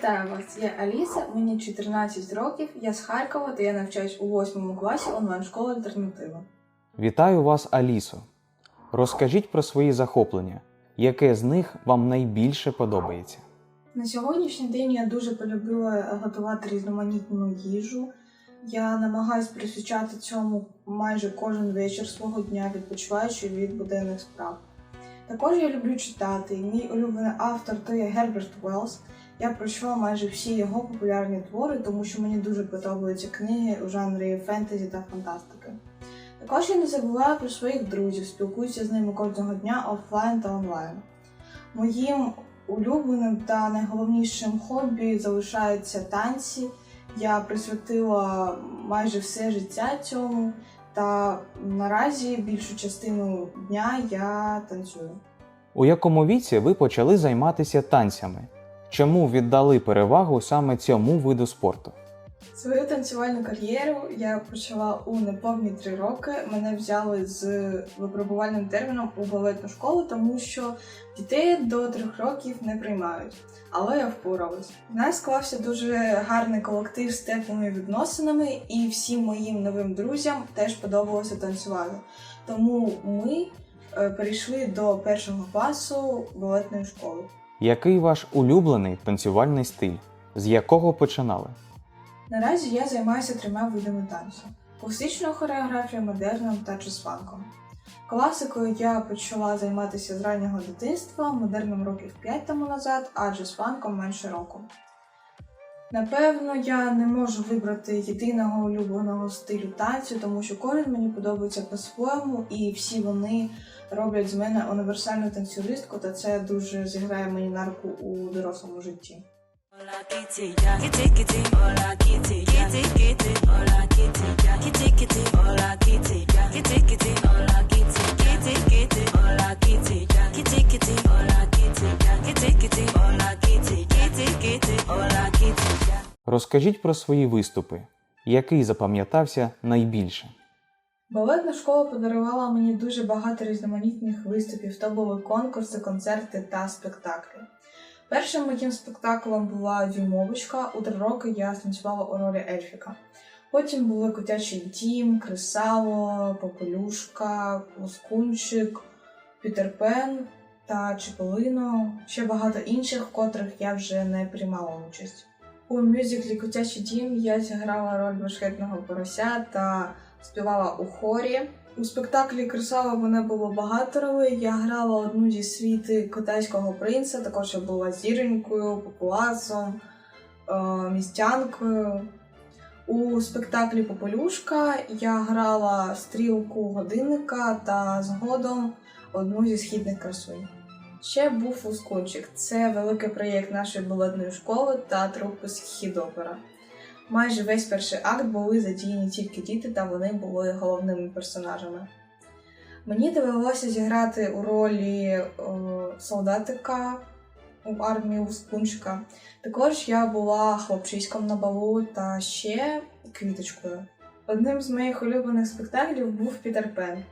Вітаю вас! Я Аліса, мені 14 років, я з Харкова та я навчаюсь у 8 класі онлайн-школи Альтернатива. Вітаю вас, Алісо. Розкажіть про свої захоплення. Яке з них вам найбільше подобається? На сьогоднішній день я дуже полюбила готувати різноманітну їжу. Я намагаюсь присвячати цьому майже кожен вечір свого дня, відпочиваючи від буденних справ. Також я люблю читати. Мій улюблений автор то є Герберт Уеллс. Я прочитала майже всі його популярні твори, тому що мені дуже подобаються книги у жанрі фентезі та фантастики. Також я не забуваю про своїх друзів, спілкуюся з ними кожного дня офлайн та онлайн. Моїм улюбленим та найголовнішим хобі залишаються танці. Я присвятила майже все життя цьому, та наразі більшу частину дня я танцюю. У якому віці ви почали займатися танцями? Чому віддали перевагу саме цьому виду спорту? Свою танцювальну кар'єру я почала у неповні три роки. Мене взяли з випробувальним терміном у балетну школу, тому що дітей до трьох років не приймають. Але я впоралась. У нас склався дуже гарний колектив з теплими відносинами, і всім моїм новим друзям теж подобалося танцювати. Тому ми е, перейшли до першого класу балетної школи. Який ваш улюблений танцювальний стиль? З якого починали? Наразі я займаюся трьома видами танцю: класичною хореографією, модерном та джаз-фанком. Класикою я почала займатися з раннього дитинства, модерном років 5 тому назад, а джаз-фанком менше року. Напевно, я не можу вибрати єдиного улюбленого стилю танцю, тому що кожен мені подобається по-своєму, і всі вони роблять з мене універсальну танцюристку, та це дуже зіграє мені на руку у дорослому житті. Hola Розкажіть про свої виступи. Який запам'ятався найбільше? Балетна школа подарувала мені дуже багато різноманітних виступів. То були конкурси, концерти та спектаклі. Першим моїм спектаклем була Дюймовочка. У три роки я станцювала у ролі Ельфіка. Потім були Котячий дім, Кресало, Попелюшка, Лоскунчик, Пітер Пен та Чіполино, ще багато інших, в котрих я вже не приймала участь. У мюзиклі Котячий дім я зіграла роль башкетного порося та співала у хорі. У спектаклі Кресало мене було багато ролей. Я грала одну зі світи китайського принца, також я була зіронькою, популасом, е, містянкою. У спектаклі Попелюшка я грала стрілку годинника та згодом одну зі східних красунь. Ще був Лускунчик. Це великий проєкт нашої балетної школи та трупи Східопера. Майже весь перший акт були задіяні тільки діти, та вони були головними персонажами. Мені довелося зіграти у ролі о, солдатика у армії Лускунчика. Також я була хлопчиськом на балу та ще квіточкою. Одним з моїх улюблених спектаклів був Пітер Пен.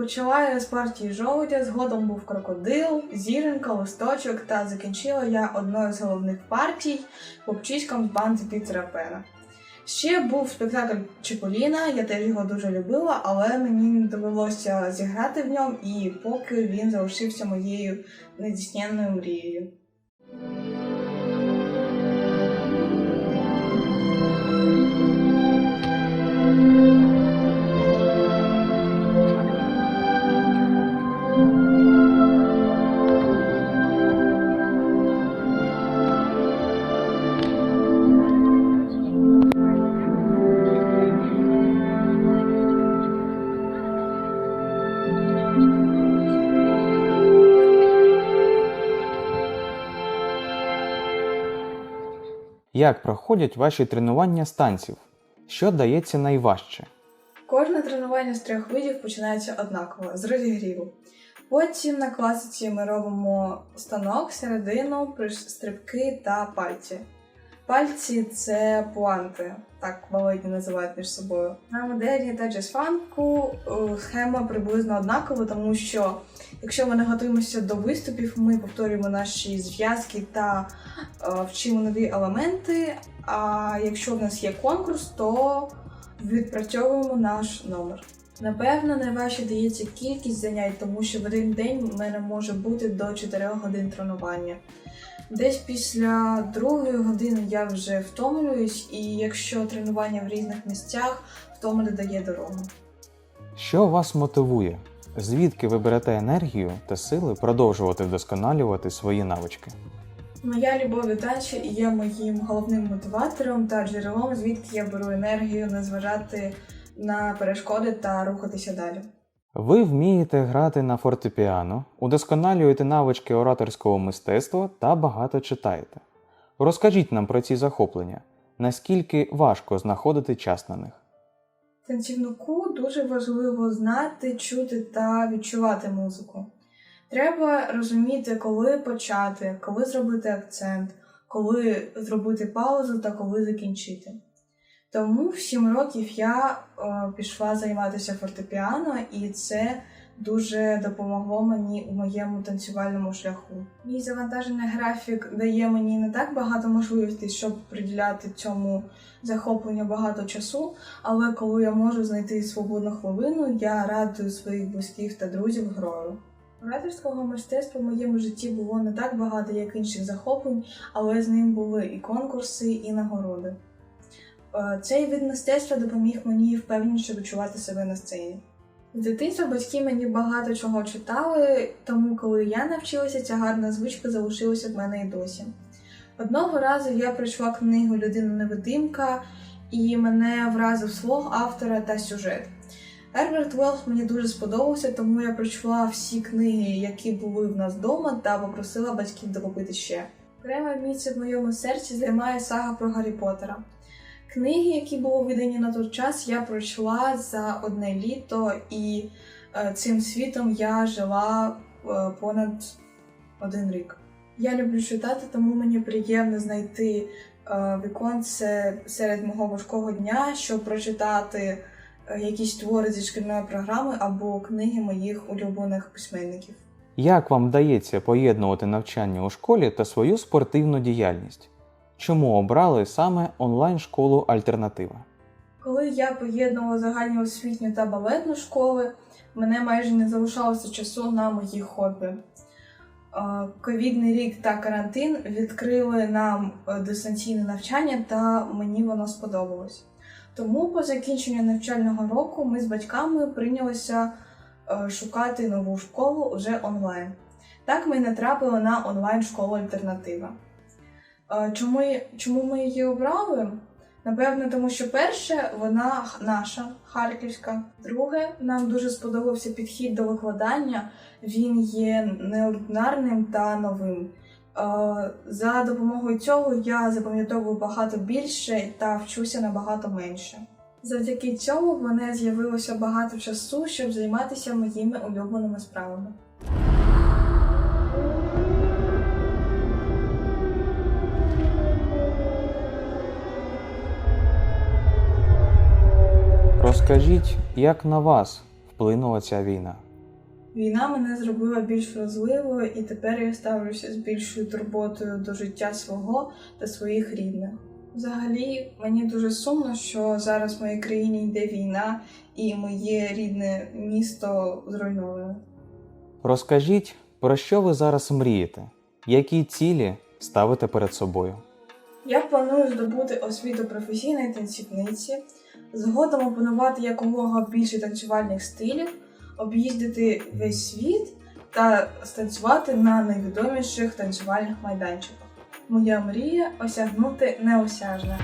Почала я з партії жовтя, згодом був крокодил, зіронька, листочок та закінчила я одною з головних партій попчиськом з банди Пітера Пена. Ще був спектакль Чиполіна, я теж його дуже любила, але мені не довелося зіграти в ньому, і поки він залишився моєю недійсненною мрією. Як проходять ваші тренування з танців? Що дається найважче? Кожне тренування з трьох видів починається однаково з розігріву. Потім на класиці ми робимо станок, середину, стрибки та пальці. Пальці це пуанти, так балетні називають між собою. На модерні та джаз-фанку е, схема приблизно однакова, тому що якщо ми не готуємося до виступів, ми повторюємо наші зв'язки та е, вчимо нові елементи. А якщо в нас є конкурс, то відпрацьовуємо наш номер. Напевно, найважче дається кількість занять, тому що в один день в мене може бути до 4 годин тренування. Десь після другої години я вже втомлююсь, і якщо тренування в різних місцях, втома не дає дорогу. Що вас мотивує? Звідки ви берете енергію та сили продовжувати вдосконалювати свої навички? Моя любов до танцю є моїм головним мотиватором та джерелом, звідки я беру енергію не зважати на перешкоди та рухатися далі. Ви вмієте грати на фортепіано, удосконалюєте навички ораторського мистецтва та багато читаєте. Розкажіть нам про ці захоплення, наскільки важко знаходити час на них. Танцівнику дуже важливо знати, чути та відчувати музику. Треба розуміти, коли почати, коли зробити акцент, коли зробити паузу та коли закінчити. Тому в 7 років я е, пішла займатися фортепіано, і це дуже допомогло мені у моєму танцювальному шляху. Мій завантажений графік дає мені не так багато можливостей, щоб приділяти цьому захопленню багато часу, але коли я можу знайти свободну хвилину, я радую своїх близьких та друзів грою. Ораторського мистецтва в моєму житті було не так багато, як інших захоплень, але з ним були і конкурси, і нагороди. Е, Цей вид мистецтва допоміг мені впевненіше відчувати себе на сцені. З дитинства батьки мені багато чого читали, тому коли я навчилася, ця гарна звичка залишилася в мене і досі. Одного разу я пройшла книгу Людина-невидимка, і мене вразив слог автора та сюжет. Герберт Уеллс мені дуже сподобався, тому я прочла всі книги, які були в нас вдома, та попросила батьків докупити ще. Окреме місце в моєму серці займає сага про Гаррі Поттера. Книги, які були видані на той час, я пройшла за одне літо, і е, цим світом я жила е, понад один рік. Я люблю читати, тому мені приємно знайти е, віконце серед мого важкого дня, щоб прочитати якісь твори зі шкільної програми або книги моїх улюблених письменників. Як вам вдається поєднувати навчання у школі та свою спортивну діяльність? Чому обрали саме онлайн-школу Альтернатива? Коли я поєднувала загальну освітню та балетну школи, мене майже не залишалося часу на мої хобі. Ковідний рік та карантин відкрили нам е, дистанційне навчання, та мені воно сподобалось. Тому по закінченню навчального року ми з батьками прийнялися е, шукати нову школу уже онлайн. Так ми натрапили на онлайн-школу Альтернатива. Чому, чому ми її обрали? Напевно, тому що перше, вона наша, харківська. Друге, нам дуже сподобався підхід до викладання. Він є неординарним та новим. За допомогою цього я запам'ятовую багато більше та вчуся набагато менше. Завдяки цьому в мене з'явилося багато часу, щоб займатися моїми улюбленими справами. Розкажіть, як на вас вплинула ця війна? Війна мене зробила більш вразливою, і тепер я ставлюся з більшою турботою до життя свого та своїх рідних. Взагалі, мені дуже сумно, що зараз в моїй країні йде війна, і моє рідне місто зруйноване. Розкажіть, про що ви зараз мрієте? Які цілі ставите перед собою? Я планую здобути освіту професійної танцівниці, згодом опанувати якомога більше танцювальних стилів, об'їздити весь світ та станцювати на найвідоміших танцювальних майданчиках. Моя мрія осягнути неосяжне.